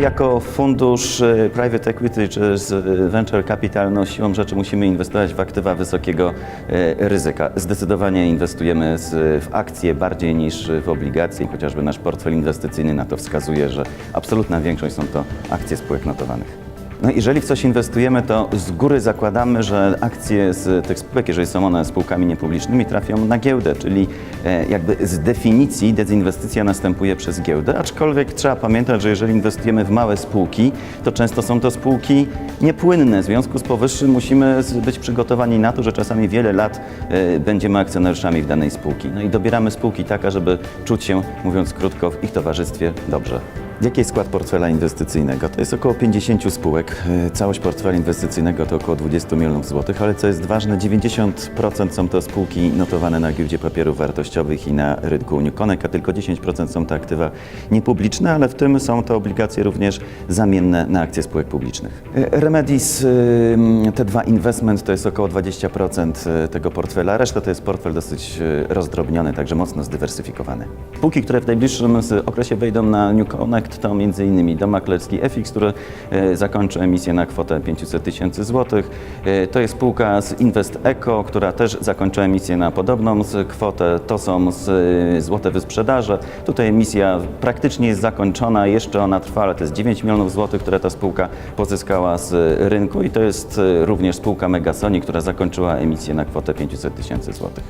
Jako fundusz e, private equity czy e, venture capital, no siłą rzeczy musimy inwestować w aktywa wysokiego e, ryzyka. Zdecydowanie inwestujemy w akcje bardziej niż w obligacje. Chociażby nasz portfel inwestycyjny na to wskazuje, że absolutna większość są to akcje spółek notowanych. No jeżeli w coś inwestujemy, to z góry zakładamy, że akcje z tych spółek, jeżeli są one spółkami niepublicznymi, trafią na giełdę, czyli e, jakby z definicji dezinwestycja następuje przez giełdę, aczkolwiek trzeba pamiętać, że jeżeli inwestujemy w małe spółki, to często są to spółki niepłynne. W związku z powyższym musimy być przygotowani na to, że czasami wiele lat e, będziemy akcjonariuszami w danej spółki. No i dobieramy spółki taka, żeby czuć się, mówiąc krótko, w ich towarzystwie dobrze. Jaki jest skład portfela inwestycyjnego? To jest około 50 spółek. E, Całość portfela inwestycyjnego to około 20 milionów złotych, ale co jest ważne, 90% są to spółki notowane na giełdzie papierów wartościowych i na rynku Newconek, a tylko 10% są to aktywa niepubliczne, ale w tym są to obligacje również zamienne na akcje spółek publicznych. E, Remedis, e, te dwa investment to jest około 20% tego portfela, reszta to jest portfel dosyć rozdrobniony, także mocno zdywersyfikowany. Spółki, które w najbliższym okresie wejdą na New Connect to m.in. Dom Maklerski FX, który e, zakończy emisję na kwotę 500 tysięcy złotych. E, To jest spółka z Invest Eco, która też zakończy emisję na podobną kwotę. To są e, złote wysprzedaże. Tutaj emisja praktycznie jest zakończona, jeszcze ona trwa, ale to jest 9 milionów złotych, które ta spółka pozyskała z rynku i to jest również spółka Megasoni, która zakończyła emisję na kwotę 500 tysięcy złotych.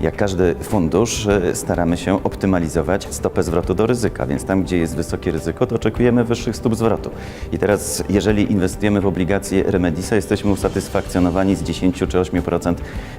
Jak każdy fundusz staramy się optymalizować stopę zwrotu do ryzyka, więc tam, gdzie jest wysokie ryzyko, to oczekujemy wyższych stóp zwrotu. I teraz, jeżeli inwestujemy w obligacje Remedisa, jesteśmy usatysfakcjonowani z 10 czy 8%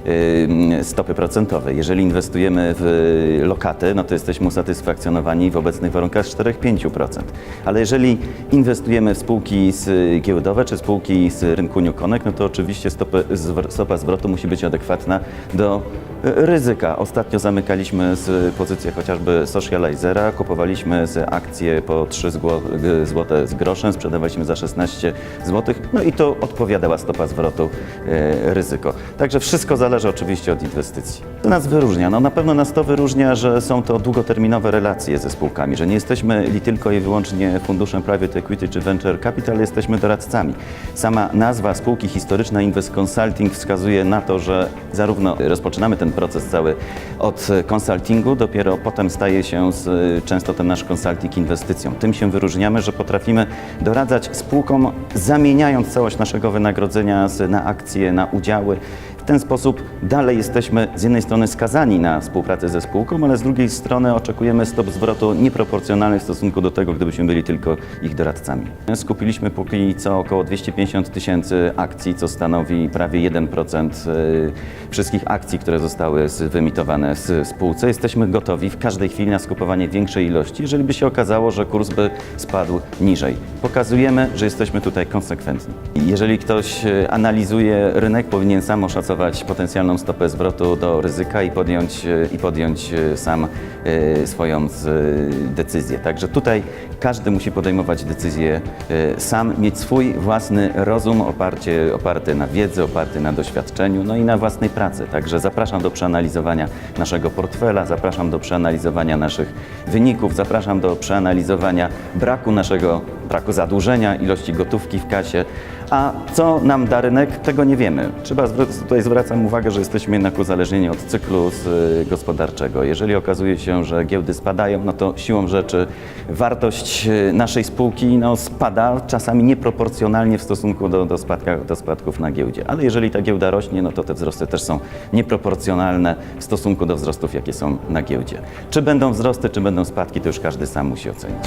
ym, stopy procentowej. Jeżeli inwestujemy w lokaty, no to jesteśmy usatysfakcjonowani w obecnych warunkach z 4-5%. Ale jeżeli inwestujemy w spółki giełdowe czy spółki z rynku New Connect, no to oczywiście stopy, stopa zwrotu musi być adekwatna do e, ryzyka. Ostatnio zamykaliśmy z pozycję chociażby Socializera, kupowaliśmy z akcje po 3 zło- g- złote z groszem, sprzedawaliśmy za 16 zł, no i to odpowiadała stopa zwrotu e, ryzyko. Także wszystko zależy oczywiście od inwestycji. Co nas wyróżnia? No na pewno nas to wyróżnia, że są to długoterminowe relacje ze spółkami, że nie jesteśmy li tylko i wyłącznie funduszem private equity czy venture capital, jesteśmy doradcami. Sama nazwa spółki historyczna Invest Consulting wskazuje na to, że zarówno rozpoczynamy ten proces cały od konsultingu, dopiero potem staje się z, często ten nasz konsulting inwestycją. Tym się wyróżniamy, że potrafimy doradzać spółkom, zamieniając całość naszego wynagrodzenia na akcje, na udziały. Ten sposób dalej jesteśmy z jednej strony skazani na współpracę ze spółką, ale z drugiej strony oczekujemy stop zwrotu nieproporcjonalny w stosunku do tego, gdybyśmy byli tylko ich doradcami. Skupiliśmy póki co około 250 tysięcy akcji, co stanowi prawie 1% y, wszystkich akcji, które zostały z- wyemitowane w spółce. Jesteśmy gotowi w każdej chwili na skupowanie większej ilości, jeżeli by się okazało, że kurs by spadł niżej. Pokazujemy, że jesteśmy tutaj konsekwentni. Jeżeli ktoś y, analizuje rynek, powinien sam oszacować potencjalną stopę zwrotu do ryzyka i podjąć, y, i podjąć y, sam y, swoją decyzję. Także tutaj każdy musi podejmować decyzję sam, mieć swój własny rozum oparcie, oparty na wiedzy, oparty na doświadczeniu, no i na własnej pracy. Także zapraszam do przeanalizowania naszego portfela, zapraszam do przeanalizowania naszych wyników, zapraszam do przeanalizowania braku naszego, braku zadłużenia, ilości gotówki w kasie. A co nam da rynek, tego nie wiemy. Trzeba tutaj zwracam uwagę, że jesteśmy jednak uzależnieni od cyklu y, gospodarczego. Jeżeli okazuje się, że giełdy spadają, no to siłą rzeczy wartość y, naszej spółki no, spada czasami nieproporcjonalnie w stosunku do, do, spadka, do spadków na giełdzie. Ale jeżeli ta giełda rośnie, no to te wzrosty też są nieproporcjonalne w stosunku do wzrostów, jakie są na giełdzie. Czy będą wzrosty, czy będą spadki, to już każdy sam musi ocenić.